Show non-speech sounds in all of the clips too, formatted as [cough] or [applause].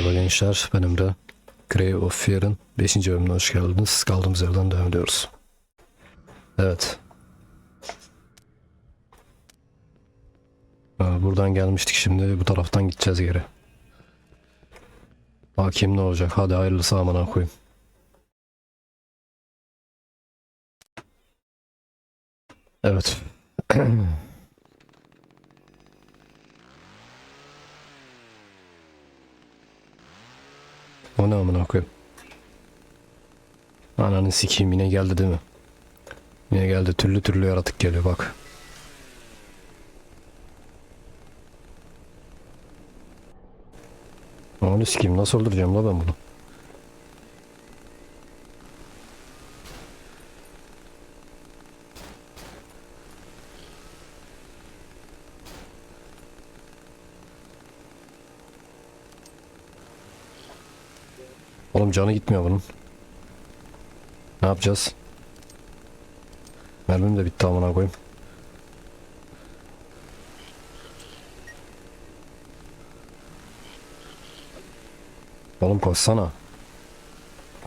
Merhaba gençler, benim de Grey of Fear'ın 5. bölümüne hoş geldiniz. Kaldığımız yerden devam ediyoruz. Evet. Ee, Buradan gelmiştik şimdi, bu taraftan gideceğiz geri. Bakayım ne olacak, hadi hayırlısı amına koyayım. Evet. [clears throat] O ne amına koyayım? Ananı sikeyim yine geldi değil mi? Yine geldi türlü türlü yaratık geliyor bak. Ananı sikeyim nasıl öldüreceğim la ben bunu? Oğlum canı gitmiyor bunun. Ne yapacağız? Mermim de bitti amına koyayım. Oğlum koşsana.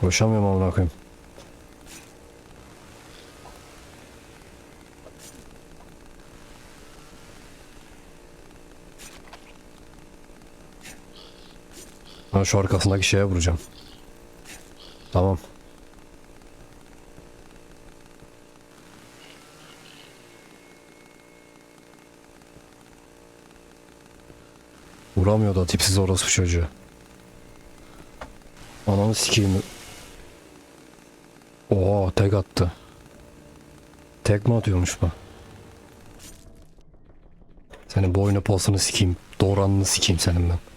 Koşamıyorum amına koyayım. Ha şu arkasındaki şeye vuracağım. Tamam. Vuramıyor da tipsiz orospu çocuğu. Ananı sikeyim. Oha tek attı. Tek mi atıyormuş bu? Senin boynu posunu sikeyim. Doğranını sikeyim senin ben.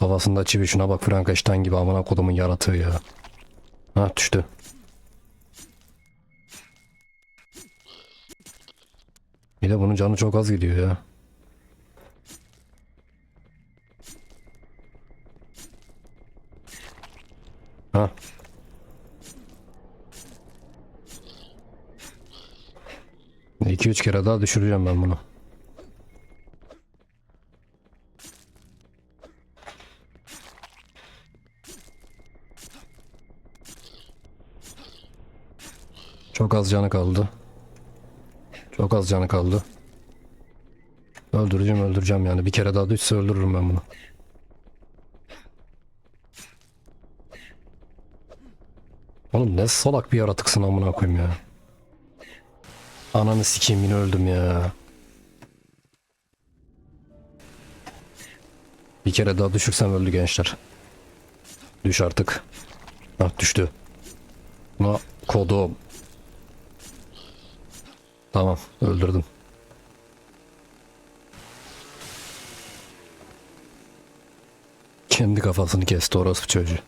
Kafasında çivi şuna bak Frankenstein gibi amına kodumun yaratığı ya. Ha düştü. Bir de bunun canı çok az gidiyor ya. Ha. İki üç kere daha düşüreceğim ben bunu. Çok az canı kaldı. Çok az canı kaldı. Öldüreceğim öldüreceğim yani. Bir kere daha düşse öldürürüm ben bunu. Oğlum ne salak bir yaratıksın amına koyayım ya. Ananı sikeyim yine öldüm ya. Bir kere daha düşürsem öldü gençler. Düş artık. Ah düştü. Na kodum. Tamam öldürdüm. Kendi kafasını kesti orospu çocuğu.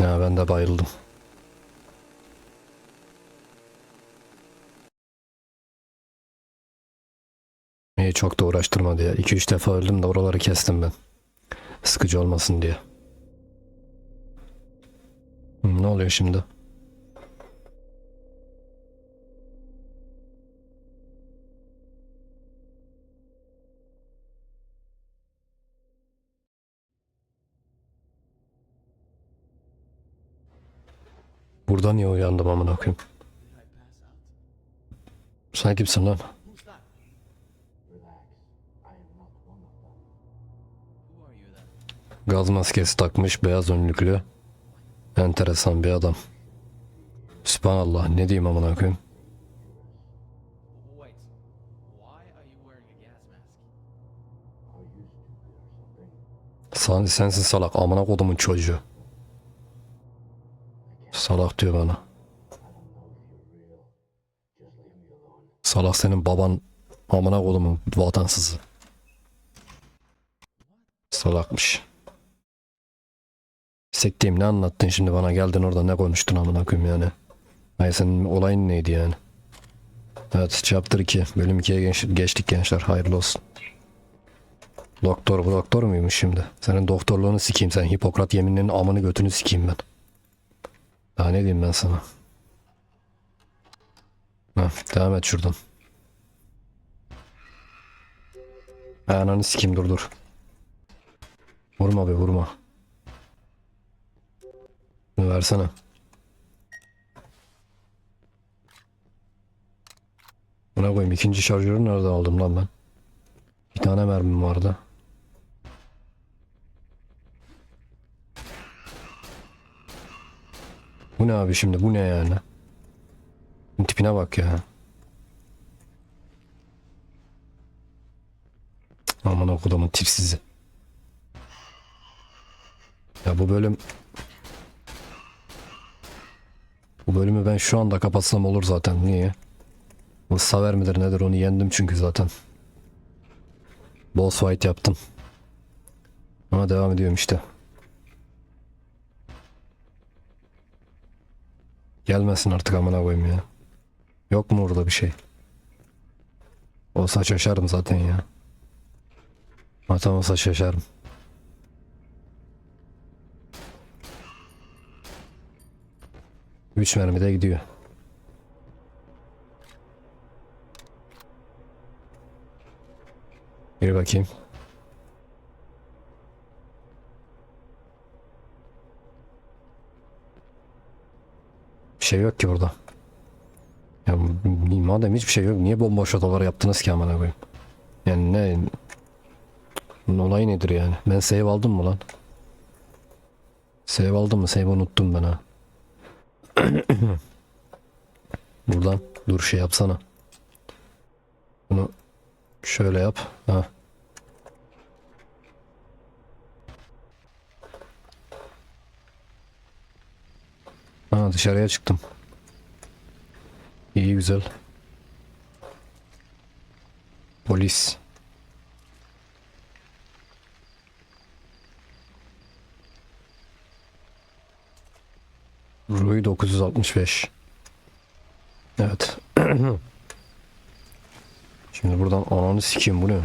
Ya ben de bayıldım. İyi çok da uğraştırmadı ya. 2-3 defa öldüm de oraları kestim ben. Sıkıcı olmasın diye. Ne oluyor şimdi? Burada niye uyandım amına koyayım? Sen kimsin lan? Gaz maskesi takmış beyaz önlüklü. Enteresan bir adam. Sübhanallah ne diyeyim amına koyayım? Sen, sensin salak amına kodumun çocuğu. Salak diyor bana. Salak senin baban amına kodumun vatansızı. Salakmış. Sektiğim ne anlattın şimdi bana geldin orada ne konuştun amına koyayım yani. Hayır senin olayın neydi yani? Evet chapter 2 bölüm 2'ye geç, geçtik gençler hayırlı olsun. Doktor bu doktor muymuş şimdi? Senin doktorluğunu sikeyim sen. Hipokrat yemininin amını götünü sikeyim ben. Daha ne diyeyim ben sana? Ha, devam et şuradan. Ananı sikeyim dur dur. Vurma be vurma. Bunu versene. Buna koyayım ikinci şarjörü nereden aldım lan ben? Bir tane mermim vardı. Bu ne abi şimdi bu ne yani? Tipine bak ya. Aman okudumun tipsizi. Ya bu bölüm Bu bölümü ben şu anda kapatsam olur zaten. Niye? Bu saver midir nedir onu yendim çünkü zaten. Boss fight yaptım. Ama devam ediyorum işte. Gelmesin artık amına koyayım ya. Yok mu orada bir şey? Olsa şaşarım zaten ya. Zaten olsa şaşarım. Üç mermi de gidiyor. Bir bakayım. Şey yok ki burada. Ya madem hiçbir şey yok niye bomboş odalar yaptınız ki amına koyayım? Yani ne olayı nedir yani? Ben save aldım mı lan? Save aldım mı? Save unuttum ben ha. Buradan dur şey yapsana. Bunu şöyle yap. Ha. Ha dışarıya çıktım. İyi güzel. Polis. Rui 965. Evet. [clears throat] Şimdi buradan ananı sikeyim bu ne?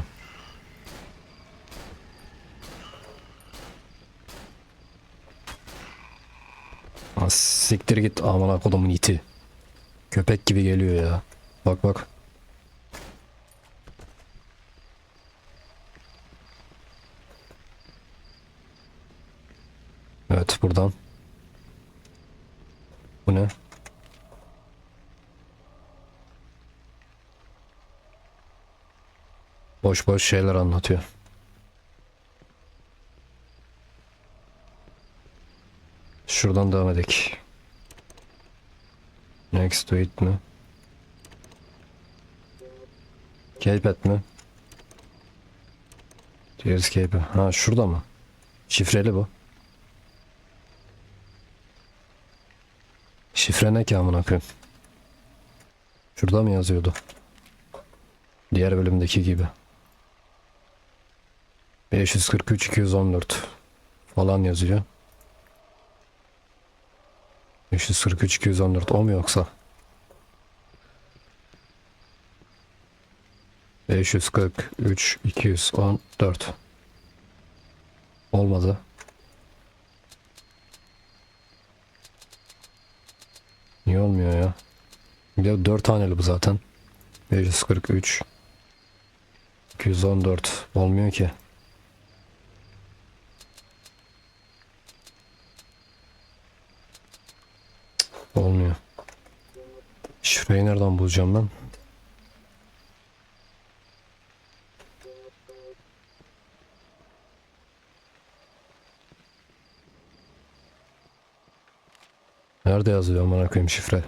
Ha, siktir git amına kodumun iti. Köpek gibi geliyor ya. Bak bak. Evet buradan. Bu ne? Boş boş şeyler anlatıyor. Şuradan devam edelim. Next to it mi? Keypet mi? Diğer escape. Ha şurada mı? Şifreli bu. Şifre ne ki amına koyayım? Şurada mı yazıyordu? Diğer bölümdeki gibi. 543 214 falan yazıyor. 543 214 o mu yoksa? 543 214 Olmadı. Niye olmuyor ya? Ya 4 taneli bu zaten. 543 214 olmuyor ki. Olmuyor. Şifreyi nereden bulacağım ben? Nerede yazıyor amına koyayım şifre?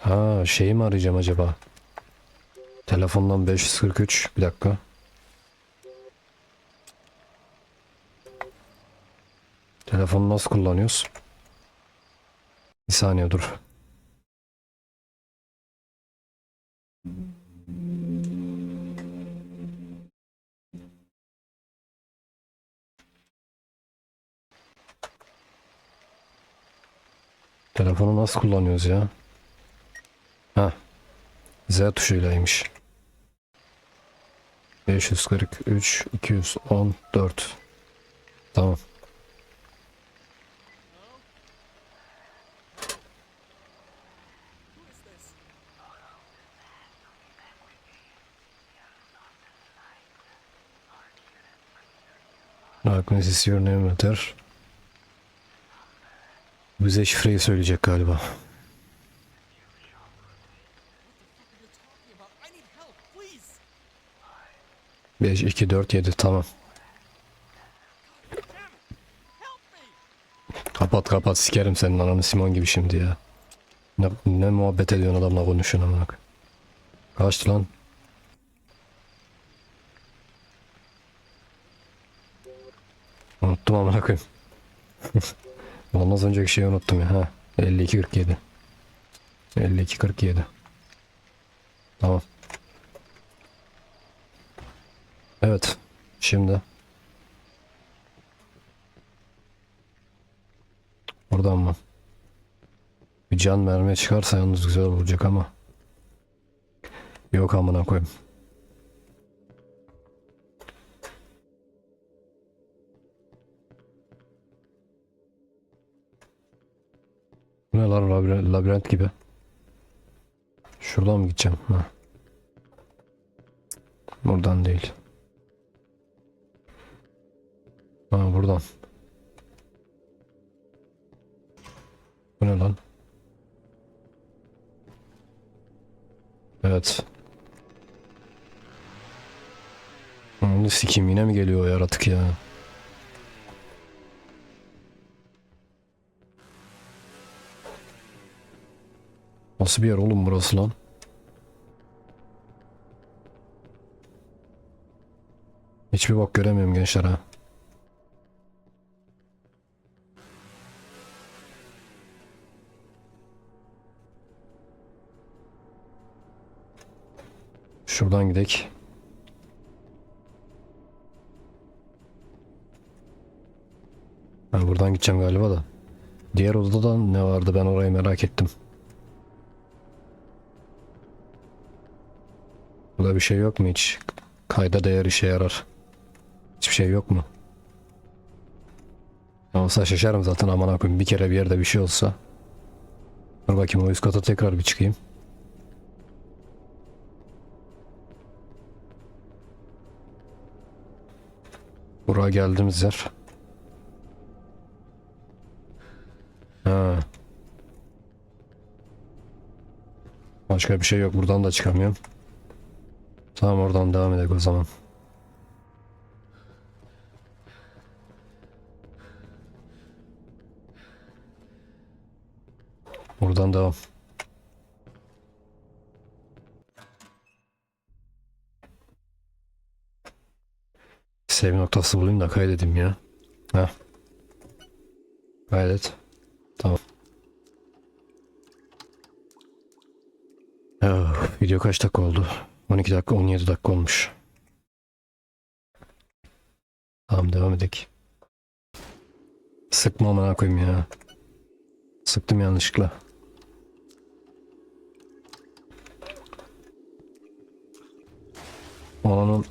Ha şeyi mi arayacağım acaba? Telefondan 543 bir dakika. Telefonu nasıl kullanıyoruz? Bir saniye dur. Telefonu nasıl kullanıyoruz ya? Ha. Z tuşuylaymış. 543 214 Tamam. Darkness is your name matter. Bize şifreyi söyleyecek galiba. What are you talking about? I need help, please. 5, 2, 4, 7 tamam. Kapat kapat sikerim senin ananı Simon gibi şimdi ya. Ne, ne muhabbet ediyorsun adamla konuşuyorsun amına. Kaçtı lan. Unuttum amına koyayım. [laughs] Ulan az önceki şeyi unuttum ya. Ha. 52 47. 52 47. Tamam. Evet. Şimdi. Oradan mı? Bir can mermi çıkarsa yalnız güzel olacak ama. Yok amına koyayım. Labirent, gibi. Şuradan mı gideceğim? Ha. Buradan değil. Ha buradan. Bu ne lan? Evet. Onu sikeyim yine mi geliyor o yaratık ya? Nasıl bir yer oğlum burası lan? Hiçbir bak göremiyorum gençler ha. Şuradan gidek. Ben buradan gideceğim galiba da. Diğer odada ne vardı ben orayı merak ettim. Burada bir şey yok mu hiç? Kayda değer işe yarar. Hiçbir şey yok mu? Olsa şaşarım zaten aman koyayım. Bir kere bir yerde bir şey olsa. Dur bakayım o üst kata tekrar bir çıkayım. Buraya geldiğimiz yer. Ha. Başka bir şey yok. Buradan da çıkamıyorum. Tamam oradan devam edelim o zaman. Buradan devam. Save noktası bulayım da kaydedeyim ya. Heh. Kaydet. Tamam. Oh, video kaç dakika oldu? 12 dakika 17 dakika olmuş. Tamam devam edelim. Sıkma amına koyayım ya. Sıktım yanlışlıkla. Ananın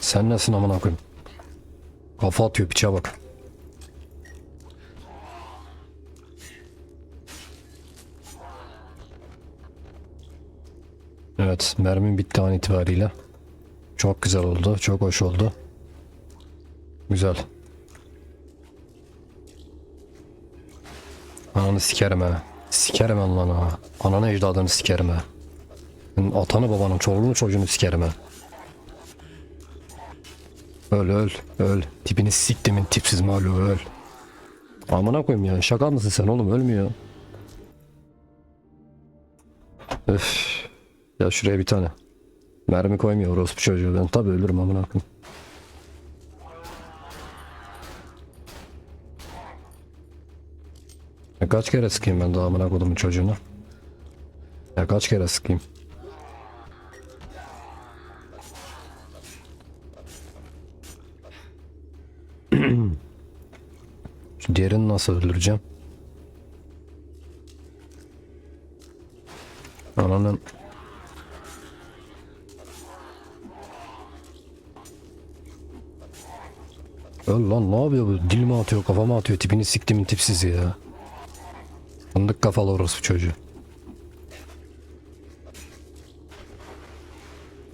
Sen nesin amına koyayım? Kafa atıyor piçe bak. Evet, mermim bitti an itibariyle. Çok güzel oldu, çok hoş oldu. Güzel. Ananı sikerim ha. Sikerim lan ha. Ananı ecdadını sikerim ha. Atanı babanın çoluğunu çocuğunu sikerim ha. Öl öl öl. Tipini siktimin tipsiz malu öl. Amına koyayım ya şaka mısın sen oğlum ölmüyor. Öf. Ya şuraya bir tane. Mermi koymuyor orospu çocuğu ben tabi ölürüm amına koyayım. Ya kaç kere sıkayım ben daha amına kodumun çocuğuna? Ya kaç kere sıkayım? [clears throat] Şu diğerini nasıl öldüreceğim? Ananın Öl lan ne yapıyor bu? Dilime atıyor kafama atıyor tipini siktimin tipsizi ya. Fındık kafalı orospu çocuğu.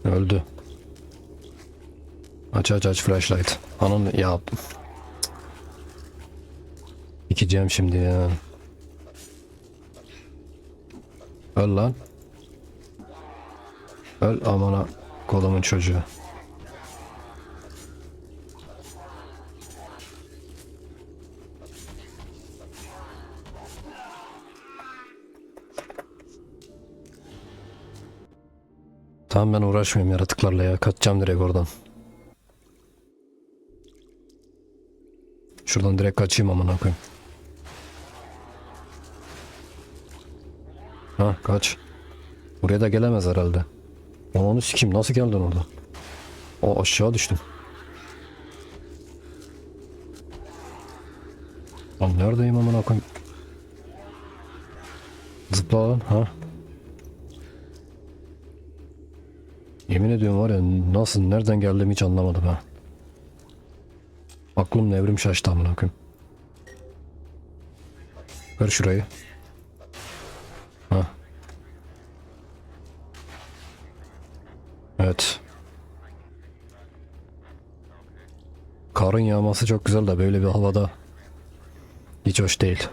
Öldü. Aç aç aç flashlight. Ananı ya. Dikeceğim şimdi ya. Öl lan. Öl amana kolumun çocuğu. Tamam ben uğraşmıyorum yaratıklarla ya. Kaçacağım direkt oradan. Şuradan direkt kaçayım amına koyayım. Ha kaç. Buraya da gelemez herhalde. Lan onu sikeyim nasıl geldin orada? O aşağı düştüm. Lan neredeyim amına koyayım? Zıpla lan ha. Yemin ediyorum var ya nasıl nereden geldim hiç anlamadım ha. Aklım nevrim şaştı amına koyayım. Ver şurayı. Ha. Evet. Karın yağması çok güzel de böyle bir havada hiç hoş değil.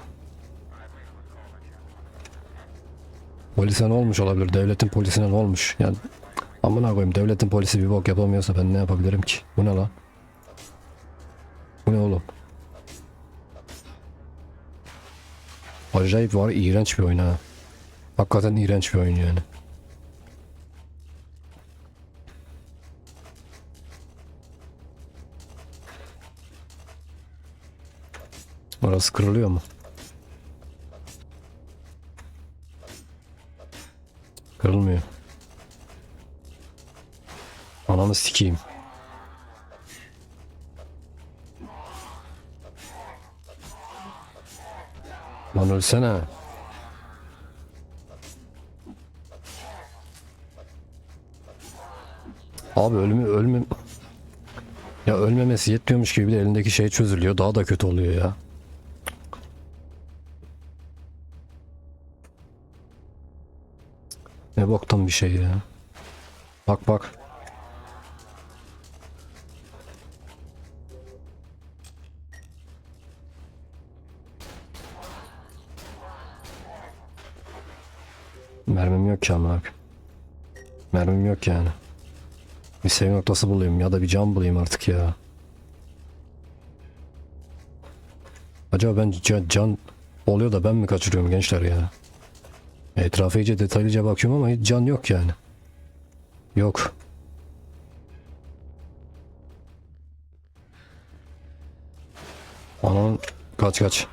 Polise ne olmuş olabilir? Devletin polisine ne olmuş? Yani amına koyayım devletin polisi bir bok yapamıyorsa ben ne yapabilirim ki? Bu ne lan? Bu ne oğlum? Acayip var iğrenç bir oyun ha. Hakikaten iğrenç bir oyun yani. Orası kırılıyor mu? Kırılmıyor. Ananı sikeyim. Lan ölsene. Abi ölümü ölmem... Ya ölmemesi yetmiyormuş gibi bir de elindeki şey çözülüyor. Daha da kötü oluyor ya. Ne boktan bir şey ya. Bak bak. Mermim yok ki abi. Mermim yok yani. Bir save noktası bulayım ya da bir cam bulayım artık ya. Acaba ben can, can oluyor da ben mi kaçırıyorum gençler ya? Etrafa iyice detaylıca bakıyorum ama hiç can yok yani. Yok. Ananın kaç kaç.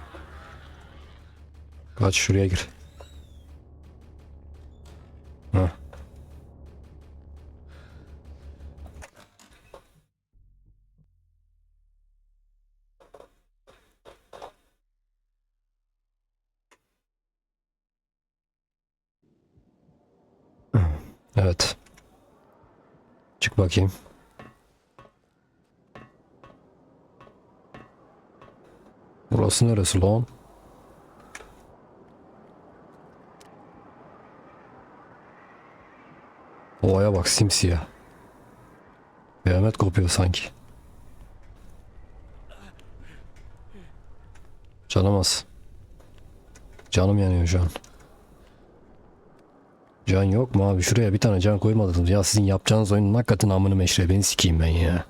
Kaç şuraya gir. Evet. Çık bakayım. Burası neresi lan? Ovaya bak simsiyah. Kıyamet kopuyor sanki. Canım az. Canım yanıyor şu an. Can yok mu abi? Şuraya bir tane can koymadınız. Ya sizin yapacağınız oyunun hakikaten amını meşrebeni sikeyim ben ya.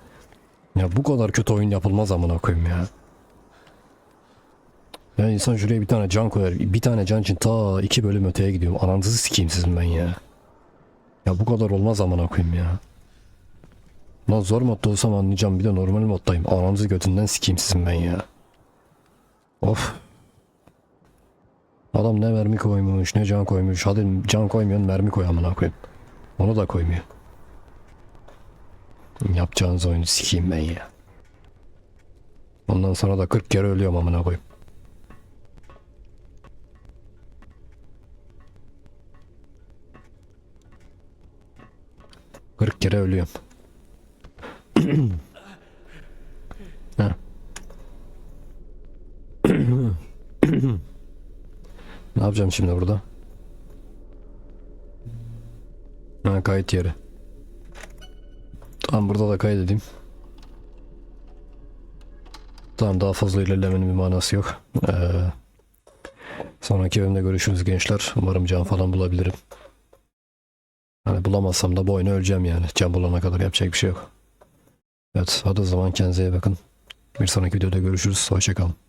Ya bu kadar kötü oyun yapılmaz amına koyayım ya. Ya insan şuraya bir tane can koyar. Bir tane can için ta iki bölüm öteye gidiyorum. Ananızı sikeyim sizin ben ya. Ya bu kadar olmaz amına koyayım ya. Lan zor modda olsam anlayacağım. Bir de normal moddayım. Ananızı götünden sikeyim sizin ben ya. Of. Adam ne mermi koymuş ne can koymuş. Hadi can koymuyorsun mermi koy amına koyayım. Onu da koymuyor. Yapacağınız oyunu sikeyim ben ya. Ondan sonra da 40 kere ölüyorum amına koyayım. Kırk kere ölüyorum. [clears throat] [clears throat] Ne yapacağım şimdi burada? Ha kayıt yeri. Tamam burada da kaydedeyim. Tamam daha fazla ilerlemenin bir manası yok. Ee, sonraki bölümde görüşürüz gençler. Umarım can falan bulabilirim. Bulamazsam da bu oyunu öleceğim yani. Can bulana kadar yapacak bir şey yok. Evet hadi o zaman kendinize iyi bakın. Bir sonraki videoda görüşürüz. Hoşçakalın.